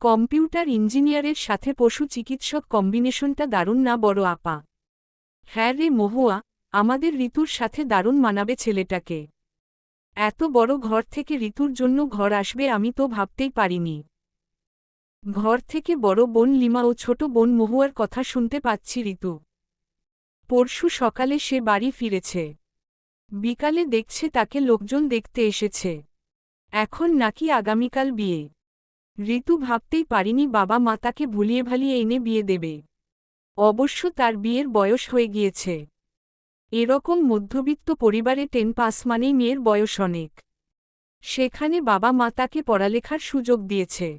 Computer ইঞ্জিনিয়ারের সাথে পশু চিকিৎসক কম্বিনেশনটা দারুণ না বড় আপা। হ্যাঁ রে মহুয়া, আমাদের ঋতুর সাথে দারুণ মানাবে ছেলেটাকে। এত বড় ঘর থেকে ঋতুর জন্য ঘর আসবে আমি তো ভাবতেই পারিনি। ঘর থেকে বড় বোন লিমা ও ছোট বোন মহুয়ার কথা শুনতে পাচ্ছি ঋতু। পরশু সকালে সে বাড়ি ফিরেছে। বিকালে দেখছে তাকে লোকজন দেখতে এসেছে। এখন নাকি আগামীকাল বিয়ে। ঋতু ভাবতেই পারিনি বাবা মা তাকে ভুলিয়ে ভালিয়ে এনে বিয়ে দেবে। অবশ্য তার বিয়ের বয়স হয়ে গিয়েছে। এরকম মধ্যবিত্ত পরিবারে টেন পাস মানেই মেয়ের বয়স অনেক। সেখানে বাবা মা তাকে পড়ালেখার সুযোগ দিয়েছে।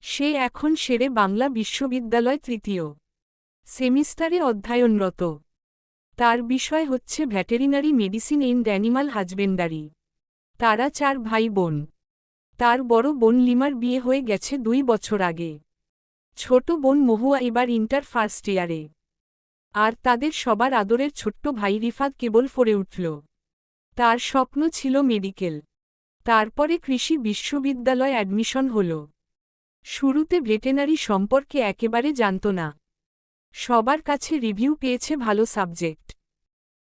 সে এখন সেরে বাংলা বিশ্ববিদ্যালয় তৃতীয় সেমিস্টারে অধ্যয়নরত। তার বিষয় হচ্ছে veterinary medicine and animal husbandry. তারা চার ভাই বোন। তার বড় বোন লিমার বিয়ে হয়ে গেছে দুই বছর আগে। ছোট বোন মহুয়া এবার ইন্টার ফার্স্ট ইয়ারে। আর তাদের সবার আদরের ছোট্ট ভাই রিফাত কেবল ফরে উঠল। তার স্বপ্ন ছিল মেডিকেল। তারপরে কৃষি বিশ্ববিদ্যালয় অ্যাডমিশন হল। শুরুতে ভেটেনারি সম্পর্কে একেবারে জানত না। সবার কাছে রিভিউ পেয়েছে ভালো সাবজেক্ট।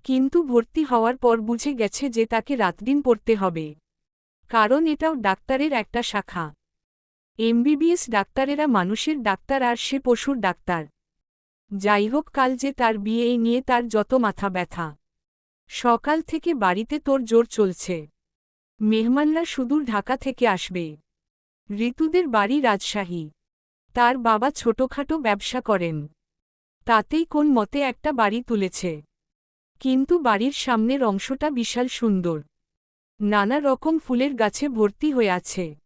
কিন্তু ভর্তি হওয়ার পর বুঝে গেছে যে তাকে রাতদিন পড়তে হবে। কারণ এটাও ডাক্তারের একটা শাখা। এমবিবিএস ডাক্তারেরা মানুষের ডাক্তার আর সে পশুর ডাক্তার। যাই হোক, কাল যে তার বিয়ে নিয়ে তার যত মাথা ব্যথা। সকাল থেকে বাড়িতে তোর জোর চলছে। মেহমানরা সুদূর ঢাকা থেকে আসবে। ঋতুদের বাড়ি রাজশাহী। তার বাবা ছোটখাটো ব্যবসা করেন। তাতেই কোন মতে একটা বাড়ি তুলেছে। কিন্তু বাড়ির সামনের অংশটা বিশাল সুন্দর। নানা রকম ফুলের গাছে ভর্তি হয়ে আছে।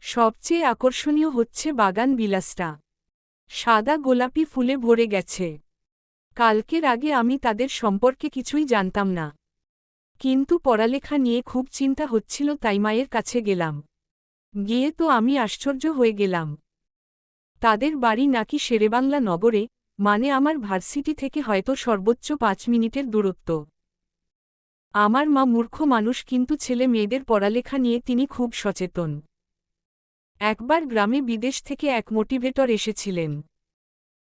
সবচেয়ে আকর্ষণীয় হচ্ছে বাগান বিলাসটা। সাদা গোলাপি ফুলে ভরে গেছে। কালকের আগে আমি তাদের সম্পর্কে কিছুই জানতাম না। কিন্তু পড়ালেখা নিয়ে খুব চিন্তা হচ্ছিল তাই মায়ের কাছে গেলাম। গিয়ে তো আমি আশ্চর্য হয়ে গেলাম। তাদের বাড়ি নাকি শেরেবাংলা নগরে মানে আমার ভার্সিটি থেকে হয়তো সর্বোচ্চ পাঁচ মিনিটের দূরত্ব। আমার মা মূর্খ মানুষ কিন্তু ছেলে মেয়েদের পড়ালেখা নিয়ে তিনি খুব সচেতন। একবার গ্রামে বিদেশ থেকে এক মোটিভেটর এসেছিলেন।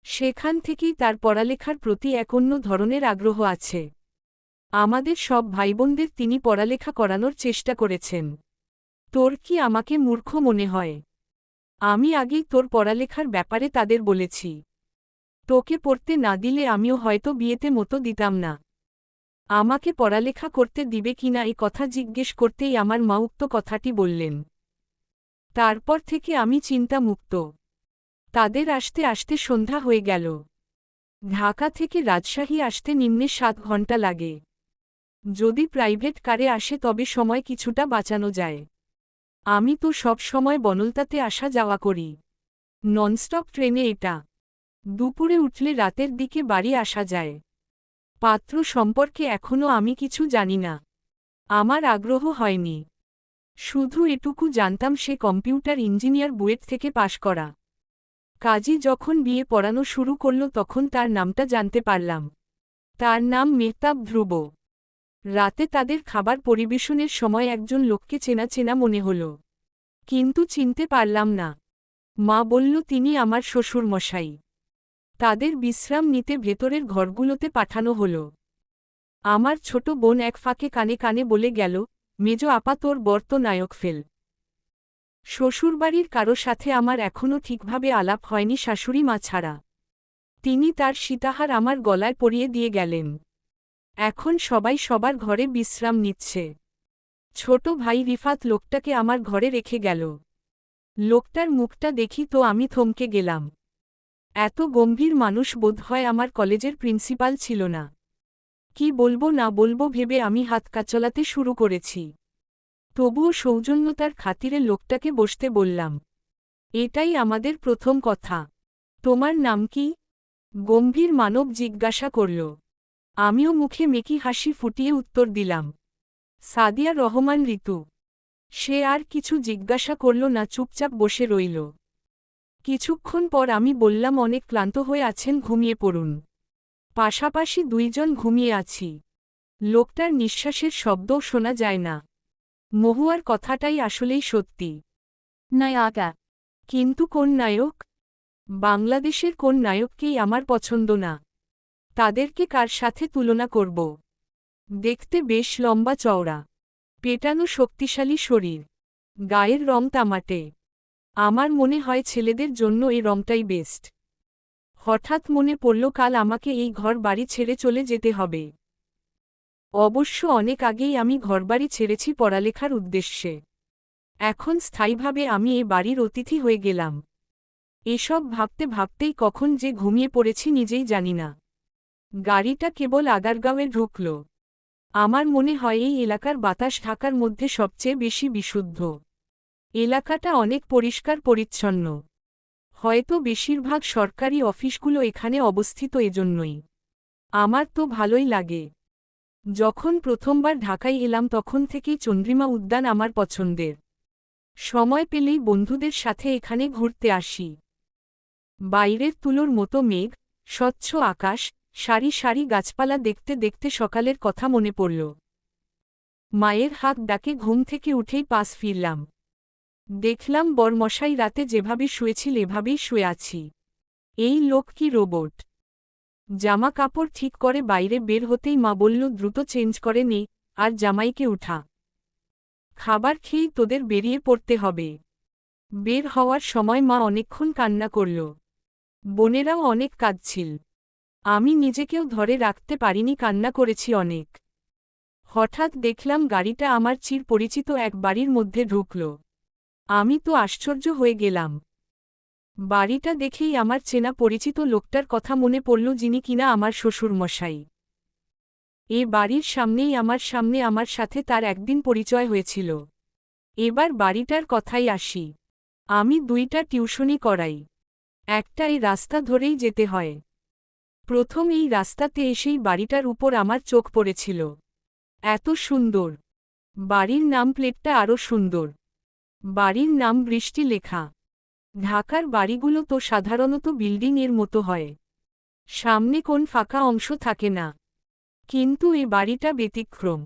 সেখান থেকেই তার পড়ালেখার প্রতি এক অন্য ধরনের আগ্রহ আছে। আমাদের সব ভাইবোনদের তিনি পড়ালেখা করানোর চেষ্টা করেছেন। তোর কি আমাকে মূর্খ মনে হয়? আমি আগেই তোর পড়ালেখার ব্যাপারে তাদের বলেছি। তোকে পড়তে না দিলে আমিও হয়তো বিয়েতে মতো দিতাম না। আমাকে পড়ালেখা করতে দিবে কিনা এই কথা জিজ্ঞেস করতেই আমার মা উক্ত কথাটি বললেন। তারপর থেকে আমি চিন্তামুক্ত। তাদের আসতে আসতে সন্ধ্যা হয়ে গেল। ঢাকা থেকে রাজশাহী আসতে নিম্নে সাত ঘণ্টা লাগে। যদি প্রাইভেট কারে আসে তবে সময় কিছুটা বাঁচানো যায়। আমি তো সব সময় বনলতাতে আসা যাওয়া করি। ননস্টপ ট্রেনে এটা। দুপুরে উঠলে রাতের দিকে বাড়ি আসা যায়। পাত্র সম্পর্কে এখনও আমি কিছু জানি না। আমার আগ্রহ হয়নি। শুধু এটুকু জানতাম সে কম্পিউটার ইঞ্জিনিয়ার বুয়েট থেকে পাশ করা। কাজী যখন বিয়ে পড়ানো শুরু করল তখন তার নামটা জানতে পারলাম। তার নাম মেহতাব ধ্রুব। রাতে তাদের খাবার পরিবেশনের সময় একজন লোককে চেনা চেনা মনে হল। কিন্তু চিনতে পারলাম না। মা বলল, তিনি আমার শ্বশুর মশাই তাদের বিশ্রাম নিতে ভেতরের ঘরগুলোতে পাঠানো হল। আমার ছোট বোন এক ফাঁকে কানে কানে বলে গেল, মেজ আপা, তোর বর্ত নায়ক ফেল। শ্বশুরবাড়ির কারও সাথে আমার এখনও ঠিকভাবে আলাপ হয়নি শাশুড়ি মা ছাড়া। তিনি তার সীতাহার আমার গলায় পরিয়ে দিয়ে গেলেন। এখন সবাই সবার ঘরে বিশ্রাম নিচ্ছে। ছোট ভাই রিফাত লোকটাকে আমার ঘরে রেখে গেল। লোকটার মুখটা দেখি তো আমি থমকে গেলাম। এত গম্ভীর মানুষ বোধ হয় আমার কলেজের প্রিন্সিপাল ছিল না। কি বলব না বলব ভেবে আমি হাত কাচলাতে শুরু করেছি। তবুও সৌজন্যতার খাতিরে লোকটাকে বসতে বললাম, এটাই আমাদের প্রথম কথা। তোমার নাম কি? গম্ভীর মানব জিজ্ঞাসা করল। আমিও মুখে মেকি হাসি ফুটিয়ে উত্তর দিলাম, সাদিয়া রহমান ঋতু। সে আর কিছু জিজ্ঞাসা করল না, চুপচাপ বসে রইল। কিছুক্ষণ পর আমি বললাম, অনেক ক্লান্ত হয়ে আছেন, ঘুমিয়ে পড়ুন। পাশাপাশি দুইজন ঘুমিয়ে আছি। লোকটার নিঃশ্বাসের শব্দও শোনা যায় না। মহুয়ার কথাটাই আসলেই সত্যি। Nayaka. কিন্তু কোন নায়ক? বাংলাদেশের কোন নায়ককেই আমার পছন্দ না। তাদেরকে কার সাথে তুলনা করব? দেখতে বেশ লম্বা চওড়া। পেটানো শক্তিশালী শরীর। গায়ের রং তামাটে। আমার মনে হয় ছেলেদের জন্য এই রংটাই বেস্ট হঠাৎ মনে পড়ল কাল আমাকে এই ঘর বাড়ি ছেড়ে চলে যেতে হবে। অবশ্য অনেক আগেই আমি ঘরবাড়ি ছেড়েছি পড়ালেখার উদ্দেশ্যে। এখন স্থায়ীভাবে আমি এ বাড়ির অতিথি হয়ে গেলাম। এসব ভাবতে ভাবতেই কখন যে ঘুমিয়ে পড়েছি নিজেই জানি না। গাড়িটা কেবল আগারগাঁওয়ে ঢুকল। আমার মনে হয় এই এলাকার বাতাস ঢাকার মধ্যে সবচেয়ে বেশি বিশুদ্ধ। এলাকাটা অনেক পরিষ্কার পরিচ্ছন্ন। হয়তো বেশিরভাগ সরকারি অফিসগুলো এখানে অবস্থিত এজন্যই। আমার তো ভালোই লাগে। যখন প্রথমবার ঢাকায় এলাম তখন থেকেই চন্দ্রিমা উদ্যান আমার পছন্দের। সময় পেলেই বন্ধুদের সাথে এখানে ঘুরতে আসি। বাইরের তুলোর মতো মেঘ, স্বচ্ছ আকাশ, সারি সারি গাছপালা দেখতে দেখতে সকালের কথা মনে পড়ল। মায়ের হাত ডাকে ঘুম থেকে উঠেই পাশ ফিরলাম। দেখলাম বরমশাই রাতে যেভাবে শুয়েছিল এভাবেই শুয়ে আছি। এই লোক কি রোবট? জামা কাপড় ঠিক করে বাইরে বের হতেই মা বলল, দ্রুত চেঞ্জ করে নে, আর জামাইকে উঠা। খাবার খেয়েই তোদের বেরিয়ে পড়তে হবে। বের হওয়ার সময় মা অনেকক্ষণ কান্না করল। বোনেরাও অনেক কাঁদছিল। আমি নিজেকেও ধরে রাখতে পারিনি, কান্না করেছি অনেক। হঠাৎ দেখলাম গাড়িটা আমার চির পরিচিত এক বাড়ির মধ্যে ঢুকল। আমি তো আশ্চর্য হয়ে গেলাম। বাড়িটা দেখেই আমার চেনা পরিচিত লোকটার কথা মনে পড়ল যিনি কিনা আমার শ্বশুর মশাই এ বাড়ির সামনেই আমার সামনে আমার সাথে তার একদিন পরিচয় হয়েছিল। এবার বাড়িটার কথাই আসি। আমি দুইটা টিউশনি করাই। একটা এই রাস্তা ধরেই যেতে হয়। প্রথম এই রাস্তাতে এসেই বাড়িটার উপর আমার চোখ পড়েছিল। এত সুন্দর। বাড়ির নাম প্লেটটা আরও সুন্দর। বাড়ির নাম বৃষ্টি লেখা। ঢাকার বাড়িগুলো তো সাধারণত বিল্ডিং এর মতো হয়। সামনে কোন ফাঁকা অংশ থাকে না। কিন্তু এ বাড়িটা ব্যতিক্রম।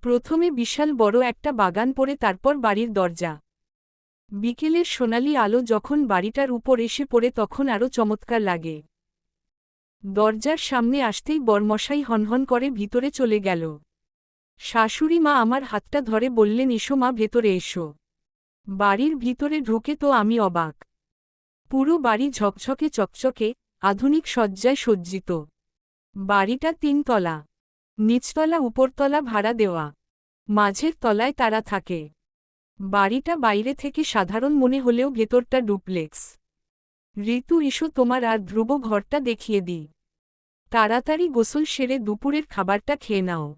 প্রথমে বিশাল বড় একটা বাগান পড়ে তারপর বাড়ির দরজা। বিকেলের সোনালি আলো যখন বাড়িটার উপর এসে পড়ে তখন আরও চমৎকার লাগে। দরজার সামনে আসতেই বরমশাই হনহন করে ভিতরে চলে গেল। শাশুড়ি মা আমার হাতটা ধরে বললেন, এসো মা, ভেতরে এসো। বাড়ির ভিতরে ঢুকে তো আমি অবাক। পুরো বাড়ি ঝকঝকে চকচকে, আধুনিক সজ্জায় সজ্জিত। বাড়িটা তিনতলা। নিচতলা, উপরতলা ভাড়া দেওয়া। মাঝের তলায় তারা থাকে। বাড়িটা বাইরে থেকে সাধারণ মনে হলেও ভেতরটা ডুপ্লেক্স। ঋতু ইস্যু তোমার আর ধ্রুব ঘরটা দেখিয়ে দিই। তাড়াতাড়ি গোসল সেরে দুপুরের খাবারটা খেয়ে নাও।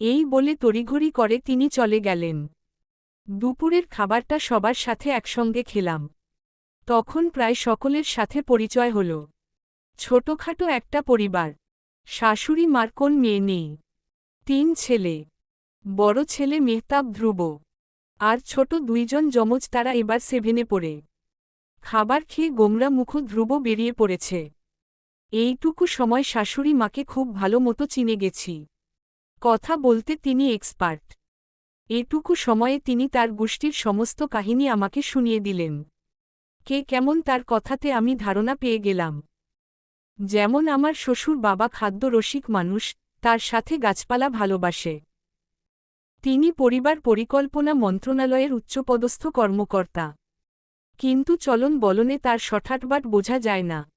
এই বলে তড়িঘড়ি করে তিনি চলে গেলেন। দুপুরের খাবারটা সবার সাথে একসঙ্গে খেলাম। তখন প্রায় সকলের সাথে পরিচয় হল। ছোটখাটো একটা পরিবার। শাশুড়ি মার কোন মেয়ে নেই। তিন ছেলে। বড় ছেলে মেহতাব ধ্রুব। আর ছোট দুইজন যমজ তারা এবার সেভেনে পড়ে। খাবার খেয়ে গোমরা মুখ ধ্রুব বেরিয়ে পড়েছে। এইটুকু সময় শাশুড়ি মাকে খুব ভালো মতো চিনে গেছি। কথা বলতে তিনি এক্সপার্ট এটুকু সময়ে তিনি তার গোষ্ঠীর সমস্ত কাহিনী আমাকে শুনিয়ে দিলেন। কে কেমন তার কথাতে আমি ধারণা পেয়ে গেলাম। যেমন আমার শ্বশুর বাবা খাদ্য রসিক মানুষ, তার সাথে গাছপালা ভালোবাসে। তিনি পরিবার পরিকল্পনা মন্ত্রণালয়ের উচ্চপদস্থ কর্মকর্তা। কিন্তু চলন বলনে তার সঠাটবাট বোঝা যায় না।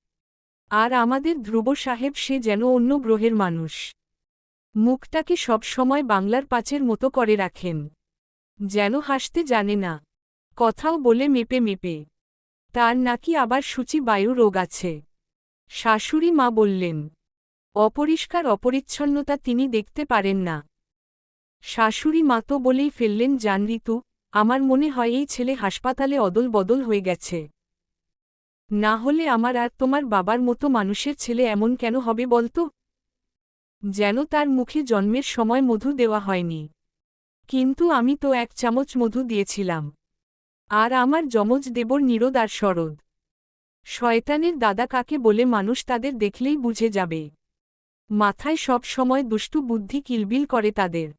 আর আমাদের ধ্রুব সাহেব সে যেন অন্য গ্রহের মানুষ। মুখটাকে সব সময় বাংলার পাচের মতো করে রাখেন। যেন হাসতে জানে না। কথাও বলে মেপে মেপে। তার নাকি আবার সূচি বায়ু রোগ আছে। শাশুড়ি মা বললেন, অপরিষ্কার অপরিচ্ছন্নতা তিনি দেখতে পারেন না। শাশুড়ি মা তো বলেই ফেললেন, জান ঋতু, আমার মনে হয় এই ছেলে হাসপাতালে অদল বদল হয়ে গেছে। না হলে আমার আর তোমার বাবার মতো মানুষের ছেলে এমন কেন হবে বলতো? যেন তার মুখে জন্মের সময় মধু দেওয়া হয়নি। কিন্তু আমি তো এক চামচ মধু দিয়েছিলাম। আর আমার যমজ দেবর নিরোদ আর শরদ শয়তানের দাদা কাকে বলে মানুষ তাদের দেখলেই বুঝে যাবে। মাথায় সব সময় দুষ্টু বুদ্ধি কিলবিল করে তাদের।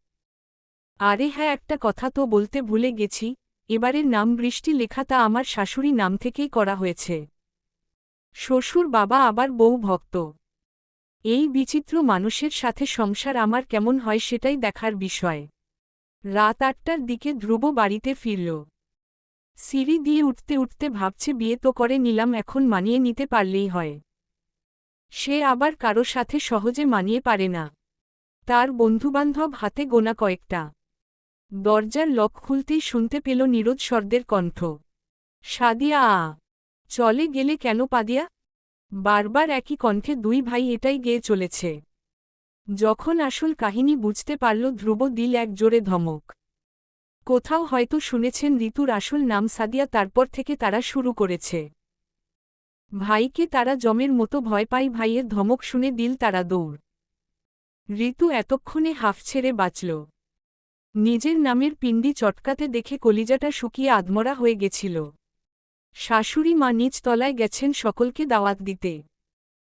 আরে হ্যাঁ একটা কথা তো বলতে ভুলে গেছি, এবারের নাম বৃষ্টি লেখা তা আমার শাশুড়ি নাম থেকেই করা হয়েছে। শ্বশুর বাবা আবার বউ ভক্ত। এই বিচিত্র মানুষের সাথে সংসার আমার কেমন হয় সেটাই দেখার বিষয়। রাত আটটার দিকে ধ্রুব বাড়িতে ফিরল। সিঁড়ি দিয়ে উঠতে উঠতে ভাবছে, বিয়ে তো করে নিলাম, এখন মানিয়ে নিতে পারলেই হয়। সে আবার কারও সাথে সহজে মানিয়ে পারে না। তার বন্ধুবান্ধব হাতে গোনা কয়েকটা। দরজার লক খুলতেই শুনতে পেল নিরোদ স্বরদের কণ্ঠ। সাদিয়া, আ, চলে গেলে কেন পাদিয়া? বারবার একই কণ্ঠে দুই ভাই এটাই গেয়ে চলেছে। যখন আসল কাহিনী বুঝতে পারল, ধ্রুব দিল এক জোরে ধমক। কোথাও হয়তো শুনেছেন, ঋতুর আসল নাম সাদিয়া তারপর থেকে তারা শুরু করেছে। ভাইকে তারা জমের মতো ভয় পাই ভাইয়ের ধমক শুনে দিল তারা দৌড়। ঋতু এতক্ষণে হাফ ছেড়ে বাঁচল। নিজের নামের পিণ্ডি চটকাতে দেখে কলিজাটা শুকিয়ে আদমরা হয়ে গেছিল। শাশুড়ি মা নিজ তলায় গেছেন সকলকে দাওয়াত দিতে।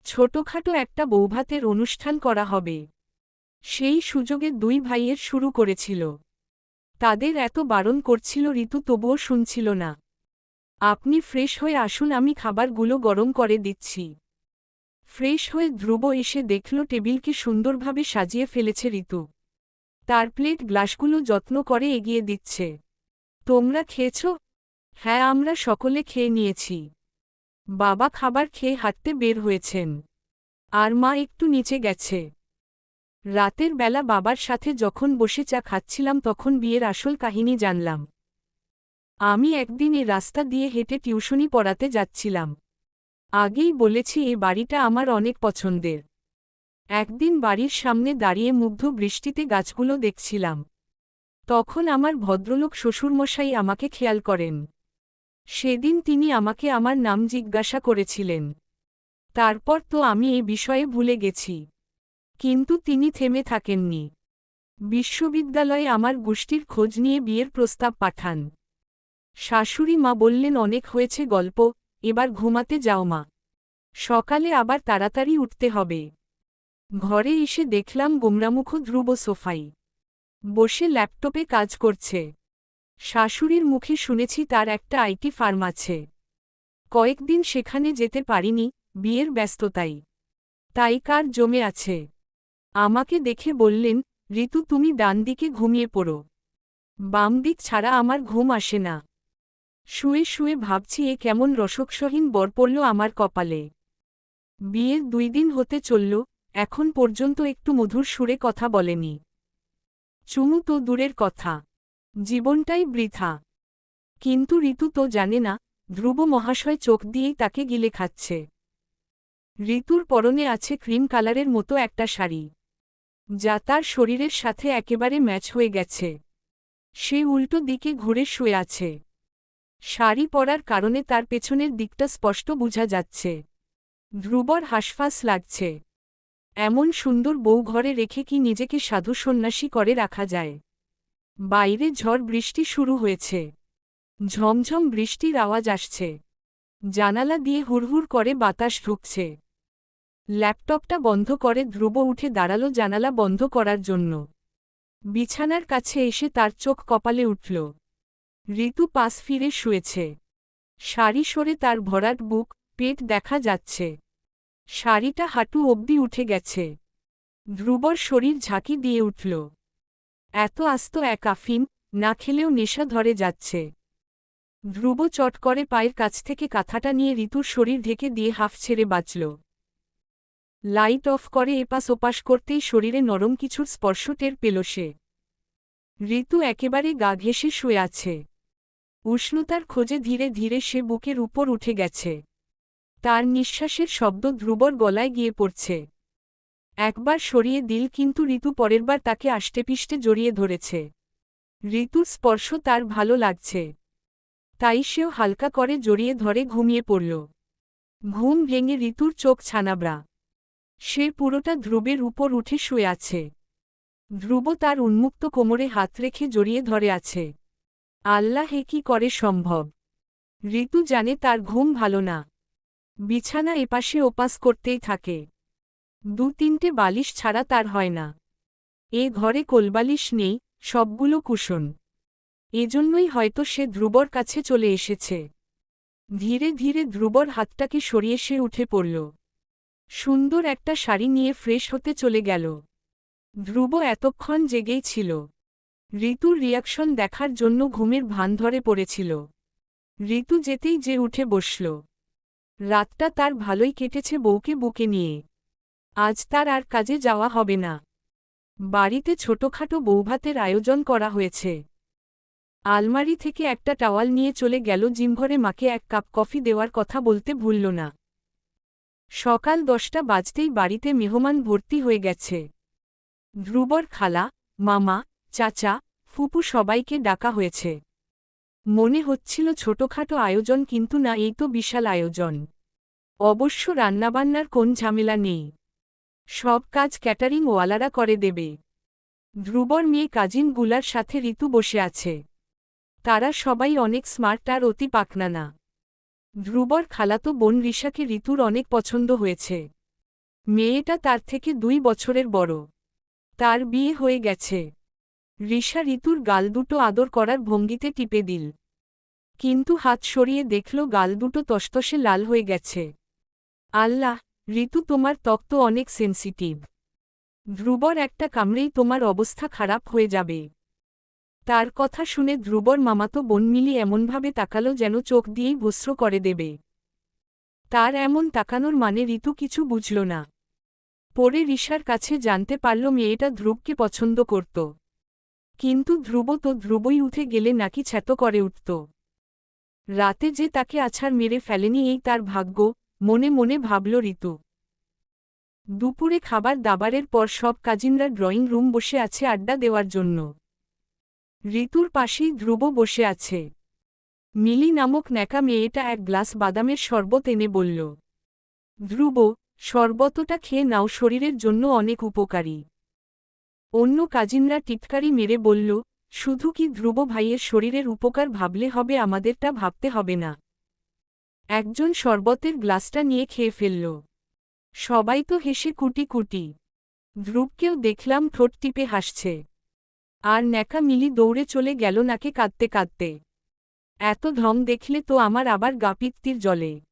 ছোটখাটো একটা বৌভাতের অনুষ্ঠান করা হবে। সেই সুযোগে দুই ভাইয়ের শুরু করেছিল। তাদের এত বারণ করছিল ঋতু তবুও শুনছিল না। আপনি ফ্রেশ হয়ে আসুন, আমি খাবারগুলো গরম করে দিচ্ছি। ফ্রেশ হয়ে ধ্রুব এসে দেখল টেবিলকে সুন্দরভাবে সাজিয়ে ফেলেছে ঋতু। তার প্লেট গ্লাসগুলো যত্ন করে এগিয়ে দিচ্ছে। তোমরা খেয়েছ? হ্যাঁ আমরা সকলে খেয়ে নিয়েছি। বাবা খাবার খেয়ে হাঁটতে বের হয়েছেন। আর মা একটু নিচে গেছে। রাতের বেলা বাবার সাথে যখন বসে চা খাচ্ছিলাম তখন বিয়ের আসল কাহিনী জানলাম। আমি একদিন এ রাস্তা দিয়ে হেঁটে টিউশনি পড়াতে যাচ্ছিলাম। আগেই বলেছি এ বাড়িটা আমার অনেক পছন্দের। একদিন বাড়ির সামনে দাঁড়িয়ে মুগ্ধ বৃষ্টিতে গাছগুলো দেখছিলাম। তখন আমার ভদ্রলোক শ্বশুরমশাই আমাকে খেয়াল করেন। সেদিন তিনি আমাকে আমার নাম জিজ্ঞাসা করেছিলেন। তারপর তো আমি এ বিষয়ে ভুলে গেছি। কিন্তু তিনি থেমে থাকেননি। বিশ্ববিদ্যালয়ে আমার গোষ্ঠীর খোঁজ নিয়ে বিয়ের প্রস্তাব পাঠান। শাশুড়ি মা বললেন, অনেক হয়েছে গল্প, এবার ঘুমাতে যাও মা। সকালে আবার তাড়াতাড়ি উঠতে হবে। ঘরে এসে দেখলাম গোমরামুখ ধ্রুব সোফাই বসে ল্যাপটপে কাজ করছে। শাশুড়ির মুখে শুনেছি তার একটা আইটি ফার্ম আছে। কয়েকদিন সেখানে যেতে পারিনি, বিয়ের ব্যস্ততাই। তাই কার জমে আছে? আমাকে দেখে বললেন, ঋতু, তুমি ডান দিকে ঘুমিয়ে পড়ো। বাম দিক ছাড়া আমার ঘুম আসে না। শুয়ে শুয়ে ভাবছি এ কেমন রসকসহীন বর পড়ল আমার কপালে। বিয়ের দুই দিন হতে চলল, এখন পর্যন্ত একটু মধুর সুরে কথা বলেনি। চুমু তো দূরের কথা। জীবনটাই বৃথা। কিন্তু ঋতু তো জানে না, ধ্রুব মহাশয় চোখ দিয়েই তাকে গিলে খাচ্ছে। ঋতুর পরনে আছে ক্রিম কালারের মতো একটা শাড়ি। যা তার শরীরের সাথে একেবারে ম্যাচ হয়ে গেছে। সে উল্টো দিকে ঘুরে শুয়ে আছে। শাড়ি পরার কারণে তার পেছনের দিকটা স্পষ্ট বোঝা যাচ্ছে। ধ্রুবর হাসফাস লাগছে। এমন সুন্দর বউ ঘরে রেখে কি নিজেকে সাধু সন্ন্যাসী করে রাখা যায়? বাইরে ঝড় বৃষ্টি শুরু হয়েছে। ঝমঝম বৃষ্টির আওয়াজ আসছে। জানালা দিয়ে হুড়হুড় করে বাতাস ঢুকছে। ল্যাপটপটা বন্ধ করে ধ্রুব উঠে দাঁড়াল জানালা বন্ধ করার জন্য। বিছানার কাছে এসে তার চোখ কপালে উঠল। ঋতু পাশ ফিরে শুয়েছে। শাড়ি সরে তার ভরাট বুক, পেট দেখা যাচ্ছে। শাড়িটা হাঁটু অবধি উঠে গেছে। ধ্রুবর শরীর ঝাঁকি দিয়ে উঠল। এত আস্ত এক আফিম না খেলেও নেশা ধরে যাচ্ছে। ধ্রুব চট করে পায়ের কাছ থেকে কাঁথাটা নিয়ে ঋতুর শরীর ঢেকে দিয়ে হাফ ছেড়ে বাঁচল। লাইট অফ করে এপাস ওপাস করতেই শরীরে নরম কিছুর স্পর্শ টের পেল সে। ঋতু একেবারে গা ঘেসে শুয়ে আছে। উষ্ণতার খোঁজে ধীরে ধীরে সে বুকের উপর উঠে গেছে। তার নিঃশ্বাসের শব্দ ধ্রুবর গলায় গিয়ে পড়ছে। একবার সরিয়ে দিল কিন্তু ঋতু পরেরবার তাকে আষ্টেপিষ্টে জড়িয়ে ধরেছে। ঋতুর স্পর্শ তার ভালো লাগছে। তাই সেও হালকা করে জড়িয়ে ধরে ঘুমিয়ে পড়ল। ঘুম ভেঙে ঋতুর চোখ ছানাবড়া। সে পুরোটা ধ্রুবের উপর উঠে শুয়ে আছে। ধ্রুব তার উন্মুক্ত কোমরে হাত রেখে জড়িয়ে ধরে আছে। আল্লাহ হে কি করে সম্ভব? ঋতু জানে তার ঘুম ভালো না। বিছানা এপাশে ওপাস করতেই থাকে। দু তিনটে বালিশ ছাড়া তার হয় না। এ ঘরে কোলবালিশ নেই, সবগুলো কুশন। এজন্যই হয়তো সে ধ্রুবর কাছে চলে এসেছে। ধীরে ধীরে ধ্রুবর হাতটাকে সরিয়ে সে উঠে পড়ল। সুন্দর একটা শাড়ি নিয়ে ফ্রেশ হতে চলে গেল। ধ্রুব এতক্ষণ জেগেই ছিল। ঋতুর রিয়াকশন দেখার জন্য ঘুমের ভান ধরে পড়েছিল। ঋতু যেতেই যে উঠে বসল। রাতটা তার ভালোই কেটেছে বউকে বুকে নিয়ে। আজ তার আর কাজে যাওয়া হবে না। বাড়িতে ছোটখাটো বৌভাতের আয়োজন করা হয়েছে। আলমারি থেকে একটা টাওয়াল নিয়ে চলে গেল জিমঘরে মাকে এক কাপ কফি দেওয়ার কথা বলতে ভুলল না। সকাল দশটা বাজতেই বাড়িতে মেহমান ভর্তি হয়ে গেছে। ধ্রুবর খালা, মামা, চাচা, ফুপু সবাইকে ডাকা হয়েছে। মনে হচ্ছিল ছোটখাটো আয়োজন কিন্তু না, এই তো বিশাল আয়োজন। অবশ্য রান্নাবান্নার কোন ঝামেলা নেই। সব কাজ ক্যাটারিং ওয়ালারা করে দেবে। ধ্রুবর মেয়ে কাজিনগুলার সাথে ঋতু বসে আছে। তারা সবাই অনেক স্মার্ট আর অতি পাকনা না ধ্রুবর খালাতো বোন ঋষাকে ঋতুর অনেক পছন্দ হয়েছে। মেয়েটা তার থেকে দুই বছরের বড়। তার বিয়ে হয়ে গেছে। ঋষা ঋতুর গাল দুটো আদর করার ভঙ্গিতে টিপে দিল। কিন্তু হাত সরিয়ে দেখল গাল দুটো তসতসে লাল হয়ে গেছে। আল্লাহ ঋতু তোমার ত্বক তো অনেক সেন্সিটিভ ধ্রুবর একটা কামড়েই তোমার অবস্থা খারাপ হয়ে যাবে। তার কথা শুনে ধ্রুবর মামাতো বোন মিলি এমনভাবে তাকালো যেন চোখ দিয়েই ভস্র করে দেবে। তার এমন তাকানোর মানে ঋতু কিছু বুঝল না। পরে ঋষার কাছে জানতে পারল মেয়েটা ধ্রুবকে পছন্দ করত। কিন্তু ধ্রুব তো ধ্রুবই উঠে গেলে নাকি ছ্যাত করে উঠত। রাতে যে তাকে আছাড় মেরে ফেলেনি এই তার ভাগ্য মনে মনে ভাবল ঋতু। দুপুরে খাবার দাবারের পর সব কাজিনরা ড্রয়িং রুম বসে আছে আড্ডা দেওয়ার জন্য। ঋতুর পাশেই ধ্রুব বসে আছে। মিলি নামক ন্যাকা মেয়েটা এক গ্লাস বাদামের শরবত এনে বলল, ধ্রুব, শরবতটা খেয়ে নাও, শরীরের জন্য অনেক উপকারী। অন্য কাজিনরা টিটকারি মেরে বলল, শুধু কি ধ্রুব ভাইয়ের শরীরের উপকার ভাবলে হবে, আমাদেরটা ভাবতে হবে না। একজন শরবতের গ্লাসটা নিয়ে খেয়ে ফেলল। সবাই তো হেসে কুটি কুটি। ধ্রুবকেও দেখলাম ঠোঁট টিপে হাসছে। আর ন্যাকা মিলি দৌড়ে চলে গেল নাকে কাঁদতে কাঁদতে। এত ধম দেখলে তো আমার আবার গাপিত্তির জলে।